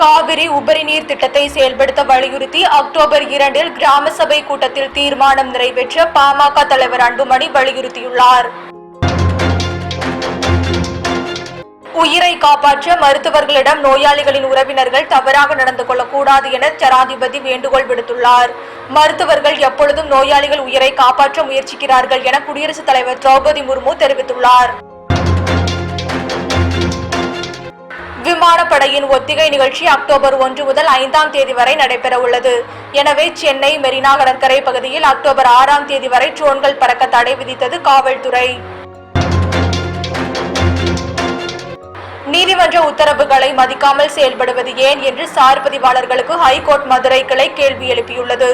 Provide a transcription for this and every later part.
காவிரி உபரிநீர் திட்டத்தை செயல்படுத்த வலியுறுத்தி அக்டோபர் இரண்டில் கிராம சபை கூட்டத்தில் தீர்மானம் நிறைவேற்ற பாமக தலைவர் அன்புமணி வலியுறுத்தியுள்ளார். உயிரை காப்பாற்ற மருத்துவர்களிடம் நோயாளிகளின் உறவினர்கள் தவறாக நடந்து கொள்ளக்கூடாது என ஜனாதிபதி வேண்டுகோள் விடுத்துள்ளார். மருத்துவர்கள் எப்பொழுதும் நோயாளிகள் உயிரை காப்பாற்ற முயற்சிக்கிறார்கள் என குடியரசுத் தலைவர் திரௌபதி முர்மு தெரிவித்துள்ளார். விமானப்படையின் ஒத்திகை நிகழ்ச்சி அக்டோபர் ஒன்று முதல் ஐந்தாம் தேதி வரை நடைபெற உள்ளது எனவே சென்னை மெரினா கடற்கரை பகுதியில் அக்டோபர் ஆறாம் தேதி வரை ட்ரோன்கள் பறக்க தடை விதித்தது காவல்துறை. நீதிமன்ற உத்தரவுகளை மதிக்காமல் செயல்படுவது ஏன் என்று சார் பதிவாளர்களுக்கு ஹைகோர்ட் மதுரை கிளை கேள்வி எழுப்பியுள்ளது.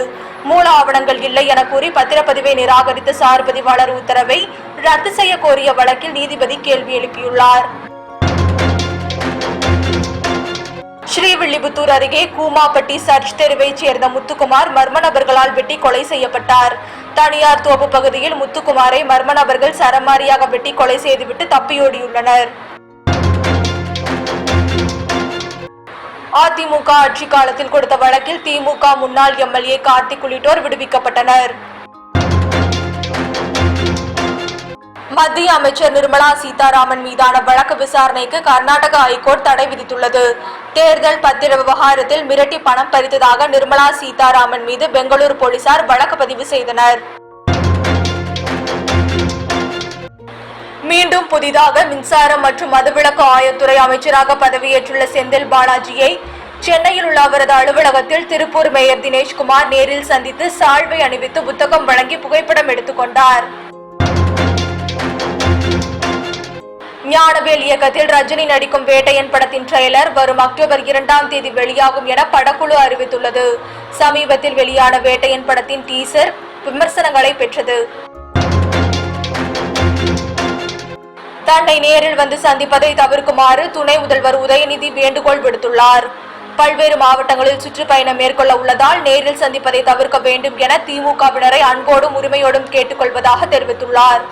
மூல ஆவணங்கள் இல்லை என கூறி பத்திரப்பதிவை நிராகரித்த சார் பதிவாளர் உத்தரவை ரத்து செய்ய கோரிய வழக்கில் நீதிபதி கேள்வி எழுப்பியுள்ளார். ஸ்ரீவில்லிபுத்தூர் அருகே கூமாப்பட்டி சர்ச் தெருவைச் சேர்ந்த முத்துக்குமார் மர்ம நபர்களால் வெட்டி கொலை செய்யப்பட்டார். தனியார் தோப்பு பகுதியில் முத்துக்குமாரை மர்ம நபர்கள் சரமாரியாக வெட்டி கொலை செய்துவிட்டு தப்பியோடியுள்ளனர். அதிமுக ஆட்சி காலத்தில் கொடுத்த வழக்கில் திமுக முன்னாள் எம்எல்ஏ கார்த்திக் உள்ளிட்டோர் விடுவிக்கப்பட்டனர். மத்திய அமைச்சர் நிர்மலா சீதாராமன் மீதான வழக்கு விசாரணைக்கு கர்நாடக ஐகோர்ட் தடை விதித்துள்ளது. தேர்தல் பத்திர விவகாரத்தில் மிரட்டி பணம் பறித்ததாக நிர்மலா சீதாராமன் மீது பெங்களூரு போலீசார் வழக்கு பதிவு செய்தனர். மீண்டும் புதிதாக மின்சாரம் மற்றும் மதுவிலக்கு ஆயத்துறை அமைச்சராக பதவியேற்றுள்ள செந்தில் பாலாஜியை சென்னையில் உள்ள அவரது அலுவலகத்தில் திருப்பூர் மேயர் தினேஷ்குமார் நேரில் சந்தித்து சால்வை அணிவித்து புத்தகம் வழங்கி புகைப்படம் எடுத்துக்கொண்டார் ஞானவேல் இயக்கத்தில் ரஜினி நடிக்கும் வேட்டையன் படத்தின் ட்ரெய்லர் வரும் அக்டோபர் இரண்டாம் தேதி வெளியாகும் என படக்குழு அறிவித்துள்ளது. சமீபத்தில் வெளியான வேட்டையன் படத்தின் டீசர் விமர்சனங்களை பெற்றது. தன்னை நேரில் வந்து சந்திப்பதை தவிர்க்குமாறு துணை முதல்வர் உதயநிதி வேண்டுகோள் விடுத்துள்ளார். பல்வேறு மாவட்டங்களில் சுற்றுப்பயணம் மேற்கொள்ள உள்ளதால் நேரில் சந்திப்பதை தவிர்க்க வேண்டும் என திமுகவினரை அன்போடும் உரிமையோடும் கேட்டுக்கொள்வதாக தெரிவித்துள்ளார்.